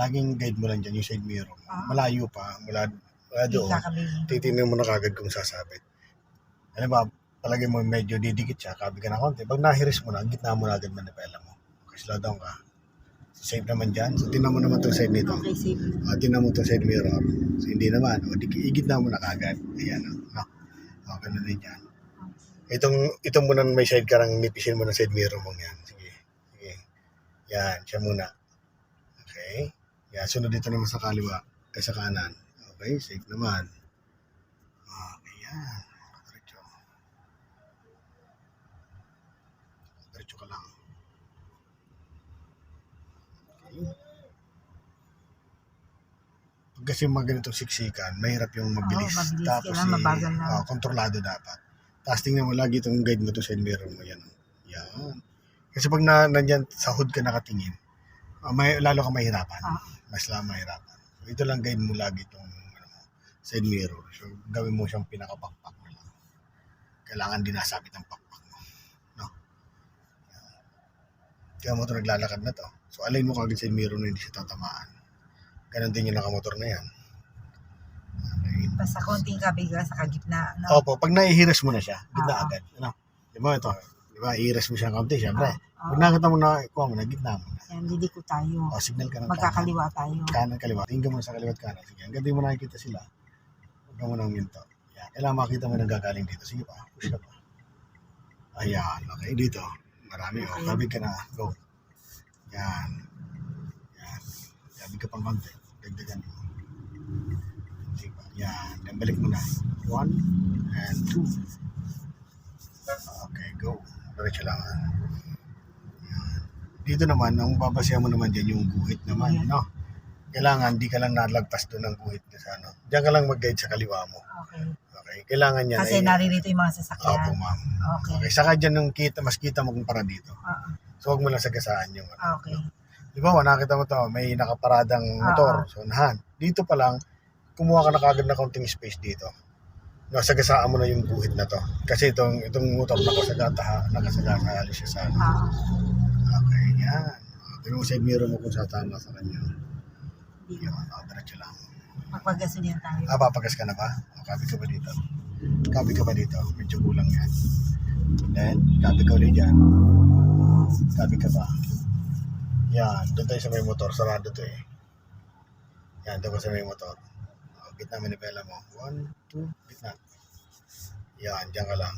laging guide mo lang dyan yung side mirror. mo. Ah. Malayo pa, mula, mula doon. titingnan mo na kagad kung sasabit. Ano ba, palagi mo medyo didikit siya, kabi ka na konti. Pag nahiris mo na, gitna mo na agad manipela mo. Okay, slow down ka. Safe naman dyan. So, tingnan mo naman itong side nito. Okay, safe. Uh, tingnan mo itong side mirror. So, hindi naman. O, di, igitna mo na kagad. Ayan, o. No? O, ganun din yan. Itong, itong muna may side ka lang, nipisin mo ng side mirror mo yan. Sige. Sige. Yan, siya muna. Okay. Yan, sunod dito naman sa kaliwa. Ay, sa kanan. Okay, safe naman. Okay, yan. Diretso. Diretso ka lang. Okay. Pag kasi mga ganitong siksikan, mahirap yung mabilis. Oo, mabilis. Tapos, Kailangan eh, mabagal lang. ah, kontrolado dapat. Tapos tingnan mo lagi itong guide mo to sa mirror mo. Yan. Yan. Kasi pag na, nandyan sa hood ka nakatingin, ah, may, lalo ka mahirapan. Ah. Mas lalo mahirapan. So, ito lang guide mo lagi itong ano, side mirror. So, gawin mo siyang pinakapakpak na lang. Kailangan dinasabit ang pakpak mo. No? Yan. Kaya mo ito naglalakad na to. So, align mo kagad side mirror na hindi siya tatamaan. Ganon din yung nakamotor na yan. Okay. Basta konting kabiga sa kagitna. No? Opo, pag naihiras mo na siya, gitna Ah. agad. Ano? Di ba ito? Di ba, ihiras mo siya kaunti, syempre. Ah, Pag nakita mo na, kuha mo na, gitna mo na. Yan, didiko tayo. O, signal ka ng Magkakaliwa tayo. kanan. Kanan, kaliwa. Tingin muna sa kaliwat kanan. Sige, hanggang di mo nakikita sila. Huwag ka muna minto. Yan. Kailangan makita mo na gagaling dito. Sige pa, push ka pa. Ayan, okay, dito. Marami, o. Okay. Tabig ka na. Go. Yan. Yan. Tabig ka pang konti. Dagdagan mo. Sige pa. Yan. Then balik mo na. One and two. Okay, go. Diretso lang. ah. Dito naman, ang babasya mo naman dyan yung guhit naman, Yan. no? Kailangan, di ka lang nalagpas doon ng guhit na sa ano. Diyan ka lang mag-guide sa kaliwa mo. Okay. Okay? Kailangan yan. Kasi ay- naririto yung mga sasakyan. Opo, ma'am. Okay. Okay, saka dyan nung kita, mas kita mo kung para dito. Ah, So, huwag mo lang sagasaan yung ano. ah, okay. Di ba, nakita mo to, may nakaparadang motor. So, nahan. Dito pa lang, kumuha ka na kagad na konting space dito. No, sagasaan mo na yung guhit na to. Kasi itong, itong motor nakasagata, ha, nakasagata alis siya sa ano. Ah, Okay, yan. Tingnan mo side mirror mo kung sa tama sa kanya. hindi Yan, oh, diretso lang. Magpagasolyan tayo. Ah, papagas ka na ba? O, kabi ka ba dito? Kabi ka ba dito? Medyo kulang yan. Then, kabi ka ulit dyan. Kabi ka ba? Yan, doon tayo sa may motor. Sarado to eh. Yan, doon ka sa may motor. O, gitna manipela mo. One, two, gitna. Yan, dyan ka lang.